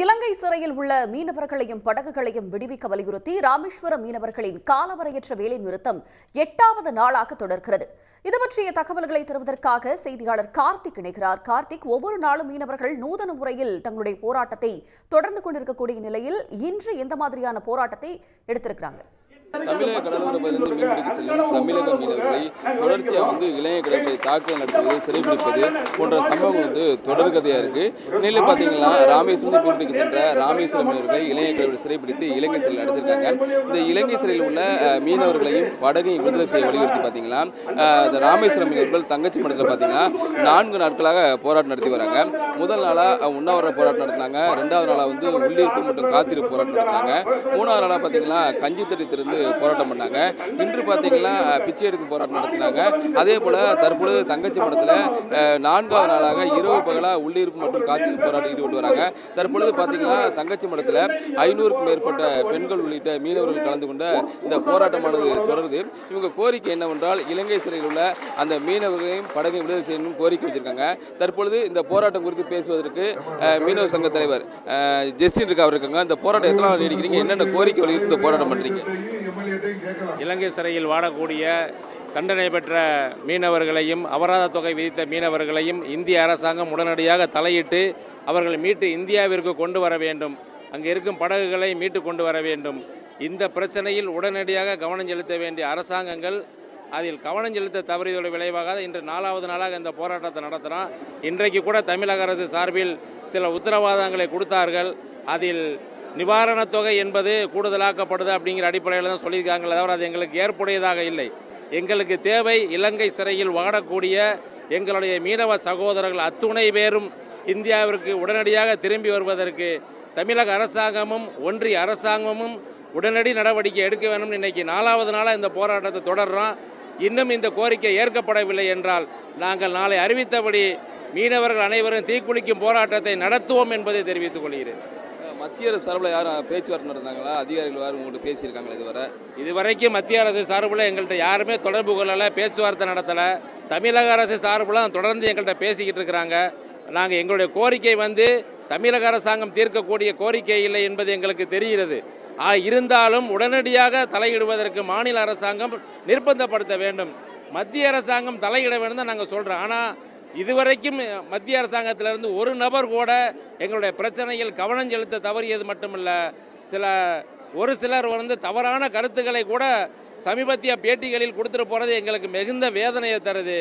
இலங்கை சிறையில் உள்ள மீனவர்களையும் படகுகளையும் விடுவிக்க வலியுறுத்தி ராமேஸ்வரம் மீனவர்களின் காலவரையற்ற வேலை நிறுத்தம் எட்டாவது நாளாக தொடர்கிறது. இது பற்றிய தகவல்களை தருவதற்காக செய்தியாளர் கார்த்திக் இணைகிறார். கார்த்திக் ஒவ்வொரு நாளும் மீனவர்கள் நூதன முறையில் தங்களுடைய போராட்டத்தை தொடர்ந்து கொண்டிருக்கக்கூடிய நிலையில் இன்று எந்த மாதிரியான போராட்டத்தை எடுத்திருக்கிறாங்க? தமிழக கடலோர பகுதியிலிருந்து மீன்பிடிக்க செல்லும் தமிழக மீனவர்களை தொடர்ச்சியாக வந்து இளைய கடற்கரை தாக்குதல் நடத்துவது சிறைப்பிடிப்பது போன்ற சம்பவம் வந்து தொடர்கதையாக இருக்கு. இந்நிலையில் பார்த்தீங்கன்னா ராமேஸ்வரம் மீன்பிடிக்க சென்ற ராமேஸ்வரம் மீனவர்களை இளைய கடற்கரை சிறைபிடித்து இலங்கை சிறையில் அடைச்சிருக்காங்க. இந்த இலங்கை சிறையில் உள்ள மீனவர்களையும் படகையும் விடுதலை செய்ய வலியுறுத்தி பார்த்தீங்கன்னா இந்த ராமேஸ்வரம் மீனவர்கள் தங்கச்சி மடத்தில் பார்த்தீங்கன்னா நான்கு நாட்களாக போராட்டம் நடத்தி வராங்க. முதல் நாளாக உண்ணாவிர போராட்டம் நடத்தினாங்க. ரெண்டாவது நாளாக வந்து உள்ளிருப்பு மற்றும் காத்திருப்பு போராட்டம் நடத்தினாங்க. மூணாவது நாளாக பார்த்தீங்கன்னா கஞ்சி தடி திறந்து போராட்டம் பண்ணாங்க. இன்று பார்த்தீங்கன்னா பிச்சை எடுக்கும் போராட்டம் நடத்தினாங்க. அதே போல தற்பொழுது தங்கச்சி மடத்தில் நான்காவது நாளாக இரவு பகலாக உள்ளிருப்பு மற்றும் காத்திருப்பு போராட்டம் ஈடுபட்டு வராங்க. தற்பொழுது பார்த்தீங்கன்னா தங்கச்சி மடத்தில் ஐநூறுக்கும் மேற்பட்ட பெண்கள் உள்ளிட்ட மீனவர்கள் கலந்து கொண்ட இந்த போராட்டமானது தொடருது. இவங்க கோரிக்கை என்னவென்றால் இலங்கை சிறையில் உள்ள அந்த மீனவர்களையும் படகை விடுதலை செய்யணும் கோரிக்கை வச்சிருக்காங்க. தற்பொழுது இந்த போராட்டம் குறித்து பேசுவதற்கு மீனவர் சங்க தலைவர் ஜெஸ்டின் ஜஸ்டின் இருக்கா அவர் இருக்காங்க. இந்த போராட்டம் எத்தனை நாள் நீடிக்கிறீங்க? என்னென்ன கோரிக்கை வலியுறுத்தி இந்த போராட்டம் பண்ணுறீங்க இலங்கை சிறையில் வாடக்கூடிய தண்டனை பெற்ற மீனவர்களையும் அபராத தொகை விதித்த மீனவர்களையும் இந்திய அரசாங்கம் உடனடியாக தலையிட்டு அவர்களை மீட்டு இந்தியாவிற்கு கொண்டு வர வேண்டும். அங்கே இருக்கும் படகுகளை மீட்டு கொண்டு வர வேண்டும். இந்த பிரச்சனையில் உடனடியாக கவனம் செலுத்த வேண்டிய அரசாங்கங்கள் அதில் கவனம் செலுத்த தவறியதோட விளைவாக இன்று நாலாவது நாளாக இந்த போராட்டத்தை நடத்துகிறோம் இன்றைக்கு கூட தமிழக அரசு சார்பில் சில உத்தரவாதங்களை கொடுத்தார்கள். அதில் நிவாரணத் தொகை என்பது கூடுதலாக்கப்படுது அப்படிங்கிற அடிப்படையில் தான் சொல்லியிருக்காங்களே தவிர அது எங்களுக்கு ஏற்புடையதாக இல்லை. எங்களுக்கு தேவை இலங்கை சிறையில் வாடக்கூடிய எங்களுடைய மீனவ சகோதரர்கள் அத்துணை பேரும் இந்தியாவிற்கு உடனடியாக திரும்பி வருவதற்கு தமிழக அரசாங்கமும் ஒன்றிய அரசாங்கமும் உடனடி நடவடிக்கை எடுக்க வேண்டும். இன்னைக்கு நாலாவது நாளாக இந்த போராட்டத்தை தொடர்றோம். இன்னும் இந்த கோரிக்கை ஏற்கப்படவில்லை என்றால் நாங்கள் நாளை அறிவித்தபடி மீனவர்கள் அனைவரும் தீக்குளிக்கும் போராட்டத்தை நடத்துவோம் என்பதை தெரிவித்துக் கொள்கிறேன். மத்திய அரசு சார்பில் யாரும் பேச்சுவார்த்தை நடந்தாங்களா அதிகாரிகள் யாரும் உங்கள்கிட்ட பேசியிருக்காங்களா இதுவரை. இதுவரைக்கும் மத்திய அரசு சார்பில் எங்கள்கிட்ட யாருமே தொடர்பு கொள்ளலை பேச்சுவார்த்தை நடத்தலை. தமிழக அரசு சார்பில் தொடர்ந்து எங்கள்கிட்ட பேசிக்கிட்டு இருக்கிறாங்க. நாங்கள் எங்களுடைய கோரிக்கை வந்து தமிழக அரசாங்கம் தீர்க்கக்கூடிய கோரிக்கை இல்லை என்பது எங்களுக்கு தெரிகிறது. ஆ, இருந்தாலும் உடனடியாக தலையிடுவதற்கு மாநில அரசாங்கம் நிர்பந்தப்படுத்த வேண்டும். மத்திய அரசாங்கம் தலையிட வேண்டும் தான் நாங்கள் சொல்கிறோம் ஆனால் இதுவரைக்கும் மத்திய அரசாங்கத்திலிருந்து ஒரு நபர் கூட எங்களுடைய பிரச்சனையில் கவனம் செலுத்த தவறியது மட்டுமல்ல சில ஒரு சிலர் வந்து தவறான கருத்துக்களை கூட சமீபத்திய பேட்டிகளில் கொடுத்துட்டு போகிறது எங்களுக்கு மிகுந்த வேதனையை தருது.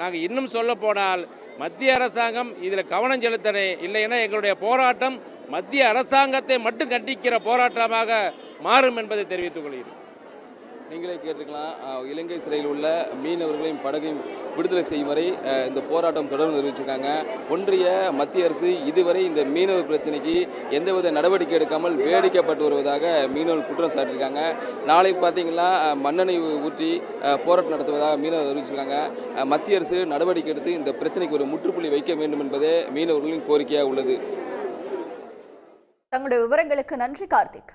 நாங்கள் இன்னும் சொல்ல போனால் மத்திய அரசாங்கம் இதில் கவனம் செலுத்தனே இல்லைன்னா எங்களுடைய போராட்டம் மத்திய அரசாங்கத்தை மட்டும் கண்டிக்கிற போராட்டமாக மாறும் என்பதை தெரிவித்துக் கொள்கிறேன். நீங்களே கேட்டிருக்கலாம். இலங்கை சிறையில் உள்ள மீனவர்களையும் படகையும் விடுதலை செய்யும் வரை இந்த போராட்டம் தொடர்ந்து தெரிவிச்சிருக்காங்க ஒன்றிய மத்திய அரசு இதுவரை இந்த மீனவர் பிரச்சனைக்கு எந்தவித நடவடிக்கை எடுக்காமல் வேடிக்கப்பட்டு வருவதாக மீனவர்கள் குற்றம் சாட்டியிருக்காங்க. நாளைக்கு பார்த்தீங்கன்னா மண்ணெண்ணை ஊற்றி போராட்டம் நடத்துவதாக மீனவர் அறிவிச்சிருக்காங்க. மத்திய அரசு நடவடிக்கை எடுத்து இந்த பிரச்சனைக்கு ஒரு முற்றுப்புள்ளி வைக்க வேண்டும் என்பதே மீனவர்களின் கோரிக்கையாக உள்ளது. தங்களுடைய விவரங்களுக்கு நன்றி கார்த்திக்.